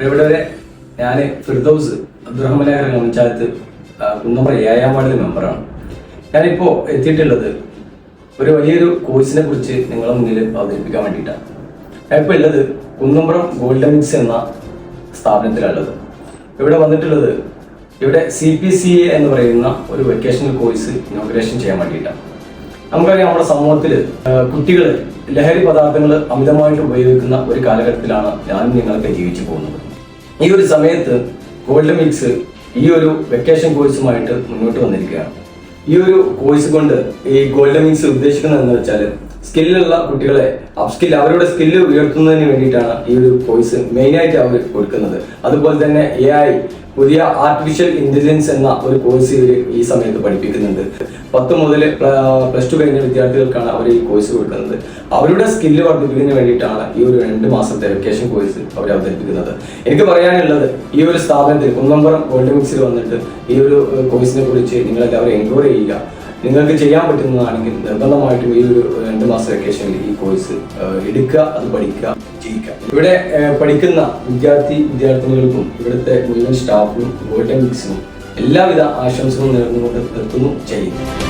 ഇവിടെ ഞാൻ ഫിർദൌസ് അബ്ദുറഹ്മനഗർ പഞ്ചായത്ത് കുന്നമ്പ്ര ഏഴാം വാർഡിലെ മെമ്പറാണ് ഞാനിപ്പോൾ എത്തിയിട്ടുള്ളത് ഒരു വലിയൊരു കോഴ്സിനെ കുറിച്ച് നിങ്ങളുടെ മുന്നിൽ അവതരിപ്പിക്കാൻ വേണ്ടിയിട്ടാണ്. ഞാനിപ്പോൾ ഉള്ളത് കുന്നമ്പ്രം ഗോൾഡൻ മിക്സ് എന്ന സ്ഥാപനത്തിലുള്ളത് ഇവിടെ വന്നിട്ടുള്ളത് ഇവിടെ സി പി സി എ എന്ന് പറയുന്ന ഒരു വെക്കേഷണൽ കോഴ്സ് ഇനോഗ്രേഷൻ ചെയ്യാൻ വേണ്ടിയിട്ടാണ്. നമുക്കറിയാം നമ്മുടെ സമൂഹത്തിൽ കുട്ടികൾ ലഹരി പദാർത്ഥങ്ങൾ അമിതമായിട്ട് ഉപയോഗിക്കുന്ന ഒരു കാലഘട്ടത്തിലാണ് ഞാനും നിങ്ങളൊക്കെ ജീവിച്ചു പോകുന്നത്. ഈ ഒരു സമയത്ത് ഗോൾഡ് മിക്സ് ഈ ഒരു വെക്കേഷൻ കോഴ്സുമായിട്ട് മുന്നോട്ട് വന്നിരിക്കുകയാണ്. ഈ ഒരു കോഴ്സ് കൊണ്ട് ഈ ഗോൾഡ് മിക്സ് ഉദ്ദേശിക്കുന്നത് എന്ന് വെച്ചാൽ സ്കില്ലുള്ള കുട്ടികളെ അപ്സ്കിൽ അവരുടെ സ്കില്ല് ഉയർത്തുന്നതിന് വേണ്ടിയിട്ടാണ് ഈ ഒരു കോഴ്സ് മെയിനായിട്ട് അവർ കൊടുക്കുന്നത്. അതുപോലെ തന്നെ എ ഐ പുതിയ ആർട്ടിഫിഷ്യൽ ഇന്റലിജൻസ് എന്ന ഒരു കോഴ്സ് ഇവർ ഈ സമയത്ത് പഠിപ്പിക്കുന്നുണ്ട്. പത്ത് മുതൽ പ്ലസ് ടു കഴിഞ്ഞ വിദ്യാർത്ഥികൾക്കാണ് അവർ ഈ കോഴ്സ് കൊടുക്കുന്നത്. അവരുടെ സ്കില്ല് വർദ്ധിപ്പിക്കുന്നതിന് വേണ്ടിയിട്ടാണ് ഈ ഒരു രണ്ട് മാസത്തെ വെക്കേഷൻ കോഴ്സ് അവർ അവതരിപ്പിക്കുന്നത്. എനിക്ക് പറയാനുള്ളത് ഈ ഒരു സ്ഥാപനത്തിൽ കുന്നമ്പുറം ഗോൾഡ് മിക്സിൽ വന്നിട്ട് ഈ ഒരു കോഴ്സിനെ കുറിച്ച് നിങ്ങളെല്ലാവരും എൻക്വയറി ചെയ്യുക. നിങ്ങൾക്ക് ചെയ്യാൻ പറ്റുന്നതാണെങ്കിൽ നിർബന്ധമായിട്ടും ഈ ഒരു രണ്ട് മാസം വെക്കേഷനിൽ ഈ കോഴ്സ് എടുക്കുക അത് പഠിക്കുക. ജയിക്കുക ഇവിടെ പഠിക്കുന്ന വിദ്യാർത്ഥി വിദ്യാർത്ഥിനികൾക്കും ഇവിടുത്തെ മുഴുവൻ സ്റ്റാഫിനും ഗോൾഡൻ മിക്സിനും എല്ലാവിധ ആശംസകളും നേർന്നുകൊണ്ട് നിർത്തുന്നു. ചെയ്യുന്നു